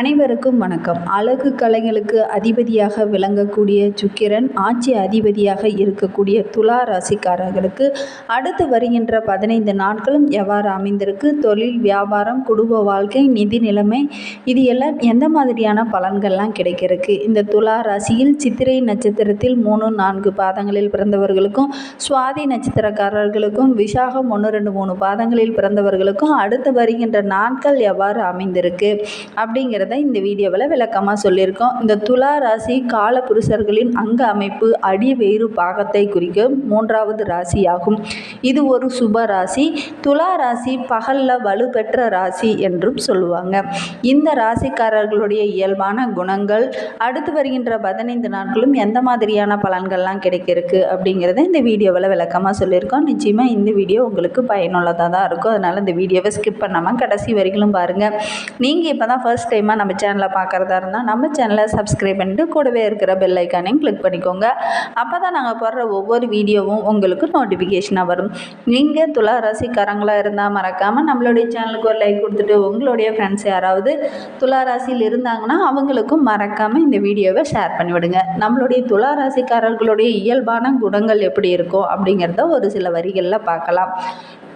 அனைவருக்கும் வணக்கம். அழகு கலைகளுக்கு அதிபதியாக விளங்கக்கூடிய சுக்கிரன் ஆட்சி அதிபதியாக இருக்கக்கூடிய துலா ராசிக்காரர்களுக்கு அடுத்து வருகின்ற பதினைந்து நாட்களும் எவ்வாறு அமைந்திருக்கு? தொழில் வியாபாரம் குடும்ப வாழ்க்கை நிதி நிலைமை இது எல்லாம் எந்த மாதிரியான பலன்கள்லாம் கிடைக்கிறதுக்கு? இந்த துலா ராசியில் சித்திரை நட்சத்திரத்தில் மூணு நான்கு பாதங்களில் பிறந்தவர்களுக்கும் சுவாதி நட்சத்திரக்காரர்களுக்கும் விசாகம் ஒன்று ரெண்டு மூணு பாதங்களில் பிறந்தவர்களுக்கும் அடுத்து வருகின்ற நாட்கள் எவ்வாறு அமைந்திருக்கு? அப்படிங்கிறத இந்த வீடியோவில் விளக்கமாக சொல்லியிருக்கோம். இந்த துலா ராசி கால புருஷர்களின் அங்க அமைப்பு அடி வேறு பாகத்தை குறிக்கும் மூன்றாவது ராசியாகும். இது ஒரு சுப ராசி. துலா ராசி பகலில் வலுப்பெற்ற ராசி என்றும் சொல்லுவாங்க. இந்த ராசிக்காரர்களுடைய இயல்பான குணங்கள் அடுத்து வருகின்ற பதினைந்து நாட்களும் எந்த மாதிரியான பலன்கள்லாம் கிடைக்கிறதுக்கு அப்படிங்கிறத இந்த வீடியோவில் விளக்கமாக சொல்லியிருக்கோம். நிச்சயமாக இந்த வீடியோ உங்களுக்கு பயனுள்ளதாக தான் இருக்கும். அதனால் இந்த வீடியோவை ஸ்கிப் பண்ணாமல் கடைசி வரைக்கும் பாருங்கள் நீங்கள் இப்போ தான் ஃபர்ஸ்ட் டைமாக நம்ம சேனலை பார்க்குறதா இருந்தால் நம்ம சேனலை சப்ஸ்கிரைப் பண்ணிட்டு கூடவே இருக்கிற பெல் ஐக்கானையும் கிளிக் பண்ணிக்கோங்க. அப்போ தான் நாங்கள் போடுற ஒவ்வொரு வீடியோவும் உங்களுக்கு நோட்டிஃபிகேஷனாக வரும். நீங்கள் துலா ராசிக்காரங்களாக இருந்தால் மறக்காமல் நம்மளுடைய சேனலுக்கு ஒரு லைக் கொடுத்துட்டு உங்களுடைய ஃப்ரெண்ட்ஸ் யாராவது துளாராசியில் இருந்தாங்கன்னா அவங்களுக்கும் மறக்காமல் இந்த வீடியோவை ஷேர் பண்ணிவிடுங்க. நம்மளுடைய துளாராசிக்காரர்களுடைய இயல்பான குணங்கள் எப்படி இருக்கும் அப்படிங்கிறத ஒரு சில வரிகளில் பார்க்கலாம்.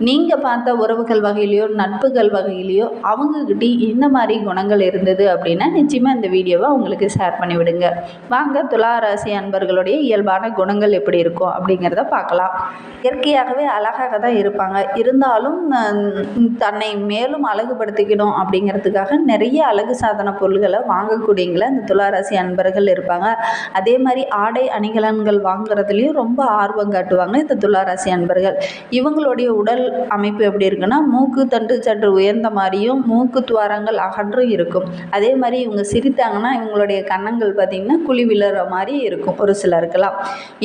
நீங்கள் பார்த்த உறவுகள் வகையிலையோ நட்புகள் வகையிலையோ அவங்கக்கிட்டே இந்த மாதிரி குணங்கள் இருந்தது அப்படின்னா நிச்சயமாக இந்த வீடியோவை அவங்களுக்கு ஷேர் பண்ணி விடுங்க வாங்க துளாராசி அன்பர்களுடைய இயல்பான குணங்கள் எப்படி இருக்கும் அப்படிங்கிறத பார்க்கலாம். இயற்கையாகவே அழகாக தான் இருப்பாங்க. இருந்தாலும் தன்னை மேலும் அழகுபடுத்திக்கணும் அப்படிங்கிறதுக்காக நிறைய அழகு சாதன பொருள்களை வாங்கக்கூடியங்கள இந்த துளாராசி அன்பர்கள் இருப்பாங்க. அதே மாதிரி ஆடை அணிகலன்கள் வாங்குறதுலேயும் ரொம்ப ஆர்வம் காட்டுவாங்க இந்த துளாராசி அன்பர்கள். இவங்களுடைய உடல் அமைப்பு எப்படி இருக்குன்னா மூக்கு தண்டு சற்று உயர்ந்த மாதிரியும் மூக்கு துவாரங்கள் அகன்றும் இருக்கும். அதே மாதிரி இவங்க சிரித்தாங்கன்னா இவங்களுடைய கன்னங்கள் பார்த்திங்கன்னா குழி விழுற மாதிரி இருக்கும் ஒரு சிலருக்கெல்லாம்.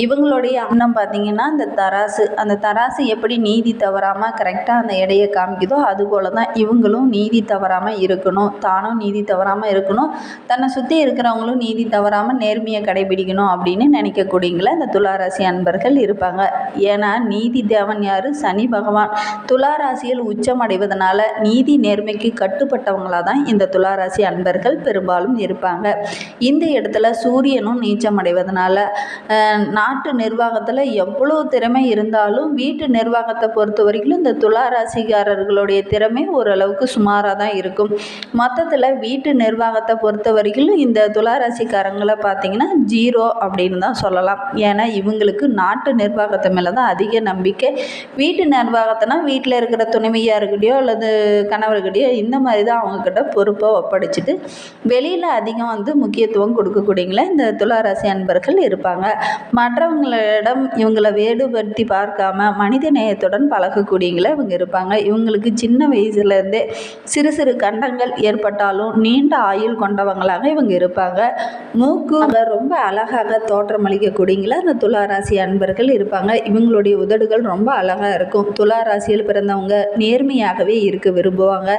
இவங்களுடைய அன்னம் பார்த்திங்கன்னா இந்த தராசு அந்த தராசு எப்படி நீதி தவறாமல் கரெக்டாக அந்த எடையை காமிக்குதோ அது போல் தான் இவங்களும் நீதி தவறாமல் இருக்கணும். தானும் நீதி தவறாமல் இருக்கணும். தன்னை சுற்றி இருக்கிறவங்களும் நீதி தவறாமல் நேர்மையை கடைபிடிக்கணும் அப்படின்னு நினைக்கக்கூடியங்கள இந்த துளாராசி அன்பர்கள் இருப்பாங்க. ஏன்னா நீதி தேவன் யார்? சனி பகவான். துளாராசியில் உச்சம் அடைவதனால நீதி நேர்மைக்கு கட்டுப்பட்டவங்களாக தான் இந்த துளாராசி அன்பர்கள் பெரும்பாலும் இருப்பாங்க. இந்த இடத்துல சூரியனும் நீச்சம் அடைவதனால நாட்டு நிர்வாகத்தில் எவ்வளோ திறமை இருந்தாலும் வீட்டு நிர்வாகத்தை பொறுத்த வரைக்கும் இந்த துளாராசிக்காரர்களுடைய திறமை ஓரளவுக்கு சுமாராக தான் இருக்கும். மொத்தத்தில் வீட்டு நிர்வாகத்தை பொறுத்த வரைக்கும் இந்த துளாராசிக்காரங்களை பார்த்தீங்கன்னா ஜீரோ அப்படின்னு தான் சொல்லலாம். ஏன்னா இவங்களுக்கு நாட்டு நிர்வாகத்தை மேலே தான் அதிக நம்பிக்கை. வீட்டு நிர்வாகத்தைனா வீட்டில் இருக்கிற துணைவியாருக்கிட்டயோ அல்லது கணவர்கிட்டயோ இந்த மாதிரி தான் அவங்கக்கிட்ட பொறுப்பை வச்சுட்டு வெளியில் அதிகம் வந்து முக்கியத்துவம் கொடுக்கக்கூடியங்கள இந்த துளாராசி அன்பர்கள் இருப்பாங்க. மற்றவங்களிடம் இவங்களை வேடுபடுத்தி பார்க்காம மனித நேயத்துடன் பழகக்கூடியங்கள இவங்க இருப்பாங்க. இவங்களுக்கு சின்ன வயசுலேருந்தே சிறு சிறு கண்டங்கள் ஏற்பட்டாலும் நீண்ட ஆயுள் கொண்டவங்களாக இவங்க இருப்பாங்க. மூக்கு ரொம்ப அழகாக தோற்றமளிக்கக்கூடியங்கள அந்த துளாராசி அன்பர்கள் இருப்பாங்க. இவங்களுடைய உதடுகள் ரொம்ப அழகாக இருக்கும். துளாராசியில் பிறந்தவங்க நேர்மையாகவே இருக்க விரும்புவாங்க.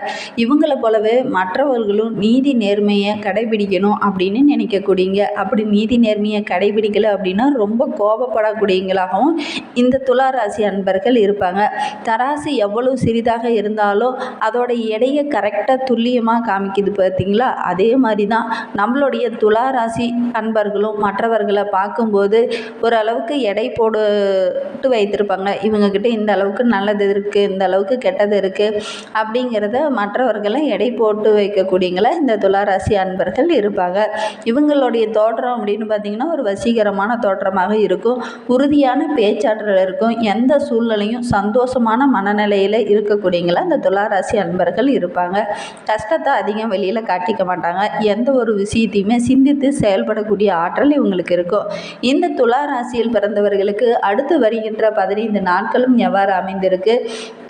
இவங்களை போலவே மற்றவர்களும் நீதி நேர்மையை கடைபிடிக்கணும் அப்படின்னு நினைக்கக்கூடியங்க. அப்படி நீதி நேர்மையை கடைபிடிக்கல அப்படின்னா ரொம்ப கோபப்படக்கூடியவங்களாகவும் இந்த துளாராசி அன்பர்கள் இருப்பாங்க. தராசு எவ்வளவு சிறிதாக இருந்தாலும் அதோட எடையை கரெக்டாக துல்லியமாக காமிக்குது பார்த்தீங்களா? அதே மாதிரி தான் நம்மளுடைய துளாராசி அன்பர்களும் மற்றவர்களை பார்க்கும்போது ஓரளவுக்கு எடை போட்டு வைத்திருப்பாங்க. இவங்கக்கிட்ட இந்த அளவுக்கு நல்லது இருக்குது இந்த அளவுக்கு கெட்டது இருக்குது அப்படிங்கிறத மற்றவர்களை எடை போட்டு வைக்கக்கூடியங்கள? இந்த துளாராசி அன்பர்கள் இருப்பாங்க. இவங்களுடைய தோற்றம் அப்படின்னு பார்த்தீங்கன்னா ஒரு வசீகரமான தோற்றமாக இருக்கும். உறுதியான பேச்சாற்றல் இருக்கும். எந்த சூழ்நிலையும் சந்தோஷமான மனநிலையில் இருக்கக்கூடியங்கள இந்த துளாராசி அன்பர்கள் இருப்பாங்க. கஷ்டத்தை அதிகம் வெளியில் காட்டிக்க மாட்டாங்க. எந்த ஒரு விஷயத்தையுமே சிந்தித்து செயல்படக்கூடிய ஆற்றல் இவங்களுக்கு இருக்கும். இந்த துளாராசியில் பிறந்தவர்களுக்கு அடுத்து வருகின்ற பதினைந்து நாட்களும் எவ்வாறு அமைந்திருக்கு?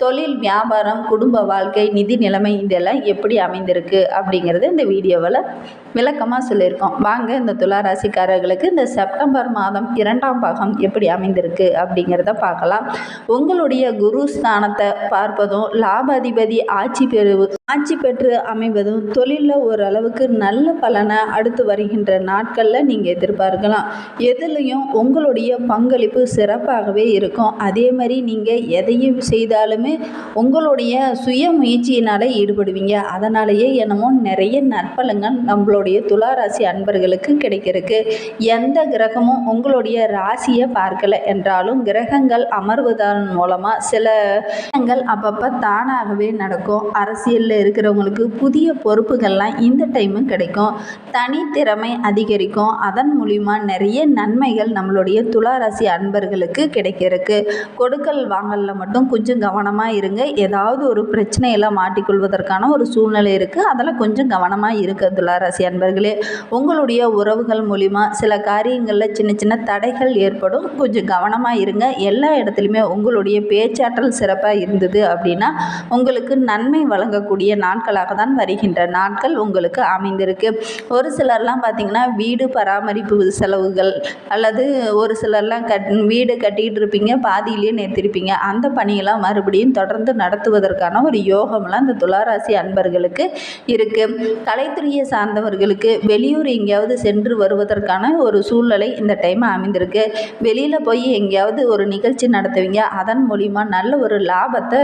தொழில் வியாபாரம் குடும்ப வாழ்க்கை நிதி நிலைமை இதெல்லாம் எப்படி அமைந்திருக்கு? அப்படிங்கிறது இந்த வீடியோவில் விளக்கமாக சொல்லியிருக்கோம். வாங்க இந்த துளாராசிக்காரர்களுக்கு இந்த செப்டம்பர் மாதம் இரண்டாம் பாகம் எப்படி அமைந்திருக்கு அப்படிங்கிறத பார்க்கலாம். உங்களுடைய குரு ஸ்தானத்தை பார்ப்பதும் லாபாதிபதி ஆட்சி பெறு ஆட்சி பெற்று அமைவதும் தொழிலில் ஓரளவுக்கு நல்ல பலனை அடுத்து வருகின்ற நாட்களில் நீங்கள் எதிர்பார்க்கலாம். எதுலேயும் உங்களுடைய பங்களிப்பு சிறப்பாகவே இருக்கும். அதே மாதிரி நீங்கள் எதையும் செய்தாலுமே உங்களுடைய சுய முயற்சியினால் ஈடுபடுவீங்க. அதனாலேயே என்னமோ நிறைய நற்பலங்கள் நம்மளுடைய துளாராசி அன்பர்களுக்கு கிடைக்கிறதுக்கு. எந்த கிரகமும் உங்களுடைய ராசியை பார்க்கல என்றாலும் கிரகங்கள் அமர்வதன் மூலமாக சில அப்பப்போ தானாகவே நடக்கும். அரசியலில் இருக்கிறவங்களுக்கு புதிய பொறுப்புகள்லாம் இந்த டைமும் கிடைக்கும். தனித்திறமை அதிகரிக்கும். அதன் மூலிமா நிறைய நன்மைகள் நம்மளுடைய துளாராசி அன்பர்களுக்கு கிடைக்கிறதுக்கு. கொடுக்கல் வாங்கலில் மட்டும் கொஞ்சம் கவனமாக இருங்க. ஏதாவது ஒரு பிரச்சனையில் மாட்டிக்கொள்வதற்கான ஒரு சூழ்நிலை இருக்குது அதில் கொஞ்சம் கவனமாக இருக்க துளாராசி அன்பர்களே. உங்களுடைய உறவுகள் மூலிமா சில காரியங்களில் சின்ன சின்ன தடைகள் ஏற்படும். கொஞ்சம் கவனமாக இருங்க. எல்லா இடத்துலையுமே உங்களுடைய பேச்சாற்றல் சிறப்பாக இருந்தது அப்படின்னா உங்களுக்கு நன்மை வழங்கக்கூடிய நாட்களாக தான் வருகின்ற நாட்கள் உங்களுக்கு அமைந்திருக்கு. ஒரு சிலர்லாம் பார்த்திங்கன்னா வீடு பராமரிப்பு செலவுகள் அல்லது ஒரு சிலர்லாம் கட் வீடு கட்டிகிட்டு இருப்பீங்க பாதியிலேயே நிறுத்திருப்பீங்க. அந்த பணியெல்லாம் மறுபடியும் தொடர்ந்து நடத்துவதற்கான ஒரு யோகம்லாம் இந்த துளாராசி அன்பர்களுக்கு இருக்குது கலைத்துறையை சார்ந்தவர்களுக்கு வெளியூர் எங்கேயாவது சென்று வருவதற்கான ஒரு சூழ்நிலை இந்த டைம் அமைந்திருக்கு. வெளியில் போய் எங்கேயாவது ஒரு நிகழ்ச்சி நடத்துவீங்க. அதன் மூலிமா நல்ல ஒரு லாபத்தை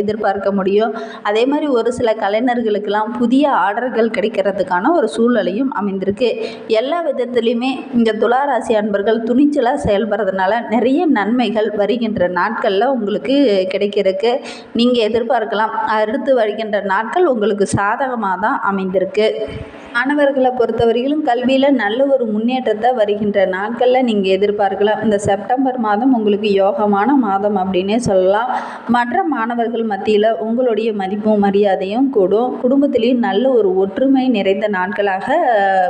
எதிர்பார்க்க முடியும். அதே மாதிரி ஒரு சில கலைஞர்களுக்கெல்லாம் புதிய ஆர்டர்கள் கிடைக்கிறதுக்கான ஒரு சூழ்நிலையும் அமைந்திருக்கு. எல்லா விதத்துலேயுமே இந்த துளாராசி அன்பர்கள் துணிச்சலாக செயல்படுறதுனால நிறைய நன்மைகள் வருகின்ற நாட்களில் உங்களுக்கு கிடைக்கிறதுக்கு நீங்கள் எதிர்பார்க்கலாம். அடுத்து வருகின்ற நாட்கள் உங்களுக்கு சாதகமாக தான் அமைந்திருக்கு. மாணவர்களை பொறுத்தவரையிலும் கல்வியில் நல்ல ஒரு முன்னேற்றத்தை வருகின்ற நாட்களில் நீங்கள் எதிர்பார்க்கலாம். இந்த செப்டம்பர் மாதம் உங்களுக்கு யோகமான மாதம் அப்படின்னே சொல்லலாம். மற்ற மாணவர்கள் மத்தியில் உங்களுடைய மதிப்பும் மரியாதையும் கூடும் குடும்பத்திலையும் நல்ல ஒரு ஒற்றுமை நிறைந்த நாட்களாக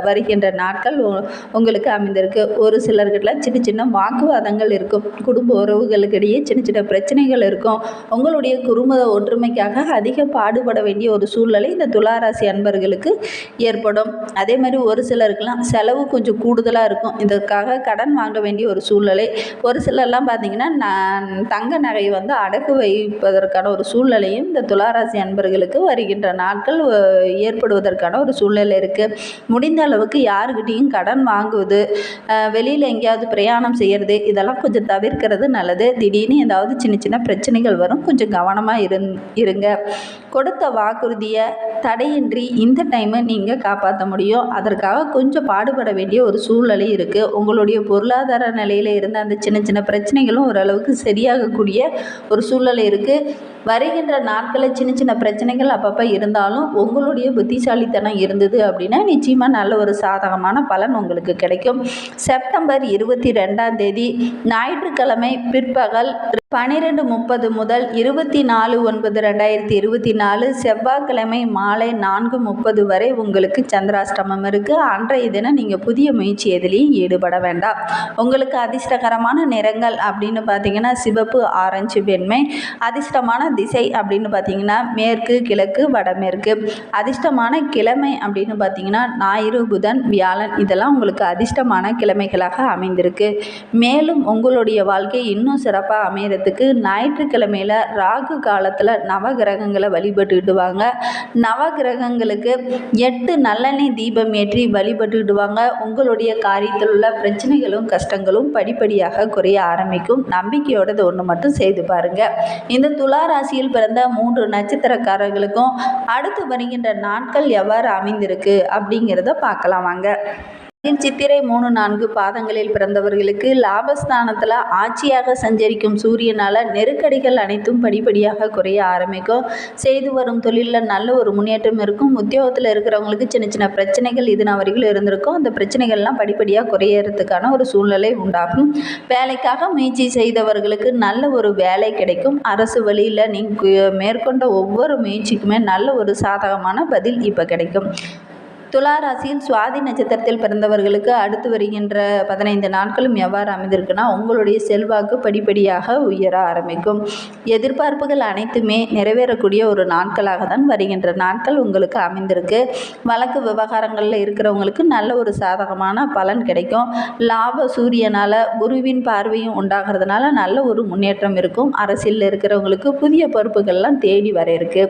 வருகின்ற நாட்கள் உ- உங்களுக்கு அமைந்திருக்கு. ஒரு சிலர்கிட்ட சின்ன சின்ன வாக்குவாதங்கள் இருக்கும். குடும்ப உறவுகளுக்கிடையே சின்ன சின்ன பிரச்சனைகள் இருக்கும். உங்களுடைய குடும்ப ஒற்றுமைக்காக அதிக பாடுபட வேண்டிய ஒரு சூழ்நிலை இந்த துளாராசி அன்பர்களுக்கு ஏற்படும். அதே மாதிரி ஒரு சிலருக்கெல்லாம் செலவு கொஞ்சம் கூடுதலாக இருக்கும். இதற்காக கடன் வாங்க வேண்டிய ஒரு சூழ்நிலை. ஒரு சிலர்லாம் பார்த்தீங்கன்னா நான் தங்க நகை வந்து அடகு வைப்பதற்கான ஒரு சூழ்நிலையும் இந்த துளாராசி அன்பர்களுக்கு வருகின்ற நாட்கள் ஏற்படுவதற்கான ஒரு சூழ்நிலை இருக்குது முடிந்த அளவுக்கு யாருக்கிட்டேயும் கடன் வாங்குவது வெளியில் எங்கேயாவது பிரயாணம் செய்கிறது இதெல்லாம் கொஞ்சம் தவிர்க்கிறது நல்லது. திடீர்னு ஏதாவது சின்ன சின்ன பிரச்சனைகள் வரும் கொஞ்சம் கவனமாக இருந் இருங்க. கொடுத்த வாக்குறுதியை தடையின்றி இந்த டைமை நீங்கள் காப்பாற்ற முடியும். அதற்காக கொஞ்சம் பாடுபட வேண்டிய ஒரு சூழ்நிலை இருக்குது உங்களுடைய பொருளாதார நிலையில் இருந்த அந்த சின்ன சின்ன பிரச்சனைகளும் ஓரளவுக்கு சரியாகக்கூடிய ஒரு சூழ்நிலை இருக்குது வருகின்ற நாட்களில் சின்ன சின்ன பிரச்சனைகள் அப்பப்போ இருந்தாலும் உங்களுடைய புத்திசாலித்தனம் இருந்தது அப்படின்னா நிச்சயமாக நல்ல ஒரு சாதகமான பலன் உங்களுக்கு கிடைக்கும். செப்டம்பர் இருபத்தி ரெண்டாம் தேதி ஞாயிற்றுக்கிழமை பிற்பகல் பன்னிரெண்டு முப்பது முதல் இருபத்தி நாலு ஒன்பது ரெண்டாயிரத்தி இருபத்தி நாலு செவ்வாய்க்கிழமை மாலை நான்கு முப்பது வரை உங்களுக்கு சந்திராஷ்டமம் இருக்குது அன்றைய தினம் நீங்கள் புதிய முயற்சி எதுலேயும் ஈடுபட வேண்டாம். உங்களுக்கு அதிர்ஷ்டகரமான நிறங்கள் அப்படின்னு பார்த்தீங்கன்னா சிவப்பு ஆரஞ்சு வெண்மை. அதிர்ஷ்டமான திசை அப்படின்னு பார்த்தீங்கன்னா மேற்கு கிழக்கு வடமேற்கு. அதிர்ஷ்டமான கிழமை அப்படின்னு பார்த்தீங்கன்னா ஞாயிறு புதன் வியாழன் இதெல்லாம் உங்களுக்கு அதிர்ஷ்டமான கிழமைகளாக அமைந்திருக்கு. மேலும் உங்களுடைய வாழ்க்கை இன்னும் சிறப்பாக அமையறதுக்கு ஞாயிற்றுக்கிழமையில் ராகு காலத்தில் நவகிரகங்களை வழிபட்டுக்கிடுவாங்க நவகிரகங்களுக்கு எட்டு நல்லெண்ணெய் தீபம் ஏற்றி வழிபட்டுக்கிடுவாங்க உங்களுடைய காரியத்தில் உள்ள பிரச்சனைகளும் கஷ்டங்களும் படிப்படியாக குறைய ஆரம்பிக்கும். நம்பிக்கையோடது ஒன்று மட்டும் செய்து பாருங்கள் இந்த துலா ராசியில் பிறந்த மூன்று நட்சத்திரக்காரர்களுக்கும் அடுத்து வருகின்ற நாட்கள் எவ்வாறு அமைந்திருக்கு அப்படிங்கிறத பார்க்கலாம் வாங்க. சித்திரை மூணு நான்கு பாதங்களில் பிறந்தவர்களுக்கு லாபஸ்தானத்தில் ஆட்சியாக சஞ்சரிக்கும் சூரியனால் நெருக்கடிகள் அனைத்தும் படிப்படியாக குறைய ஆரம்பிக்கும். செய்து வரும் தொழிலில் நல்ல ஒரு முன்னேற்றம் இருக்கும். உத்தியோகத்தில் இருக்கிறவங்களுக்கு சின்ன சின்ன பிரச்சனைகள் இதுனா வரைக்கும் இருந்திருக்கும். அந்த பிரச்சனைகள்லாம் படிப்படியாக குறையறதுக்கான ஒரு சூழ்நிலை உண்டாகும். வேலைக்காக முயற்சி செய்தவர்களுக்கு நல்ல ஒரு வேலை கிடைக்கும். அரசு வழியில் நீங்கள் மேற்கொண்ட ஒவ்வொரு முயற்சிக்குமே நல்ல ஒரு சாதகமான பதில் இப்போ கிடைக்கும். துலா ராசியில் சுவாதி நட்சத்திரத்தில் பிறந்தவர்களுக்கு அடுத்து வருகின்ற பதினைந்து நாட்களும் எவ்வாறு அமைந்திருக்குன்னா உங்களுடைய செல்வாக்கு படிப்படியாக உயர ஆரம்பிக்கும். எதிர்பார்ப்புகள் அனைத்துமே நிறைவேறக்கூடிய ஒரு நாட்களாக தான் வருகின்ற நாட்கள் உங்களுக்கு அமைந்திருக்கு. வழக்கு விவகாரங்களில் இருக்கிறவங்களுக்கு நல்ல ஒரு சாதகமான பலன் கிடைக்கும். லாப சூரியனால் குருவின் பார்வையும் உண்டாகிறதுனால நல்ல ஒரு முன்னேற்றம் இருக்கும். அரசியலில் இருக்கிறவங்களுக்கு புதிய பொறுப்புகள்லாம் தேடி வர இருக்குது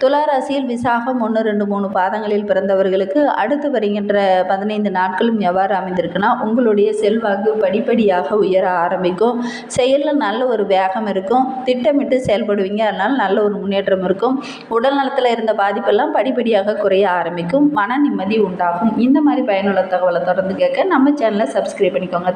துலா ராசியில் விசாகம் ஒன்று ரெண்டு மூணு பாதங்களில் பிறந்தவர்களுக்கு அடுத்து வருகின்ற பதினைந்து நாட்களும் எவ்வாறு அமைந்திருக்குன்னா உங்களுடைய செல்வாக்கு படிப்படியாக உயர ஆரம்பிக்கும். செயலில் நல்ல ஒரு வேகம் இருக்கும். திட்டமிட்டு செயல்படுவீங்க. அதனால் நல்ல ஒரு முன்னேற்றம் இருக்கும். உடல் நலத்தில் இருந்த பாதிப்பெல்லாம் படிப்படியாக குறைய ஆரம்பிக்கும். மன நிம்மதி உண்டாகும். இந்த மாதிரி பயனுள்ள தகவலை தொடர்ந்து கேட்க நம்ம சேனலை சப்ஸ்கிரைப் பண்ணிக்கோங்க.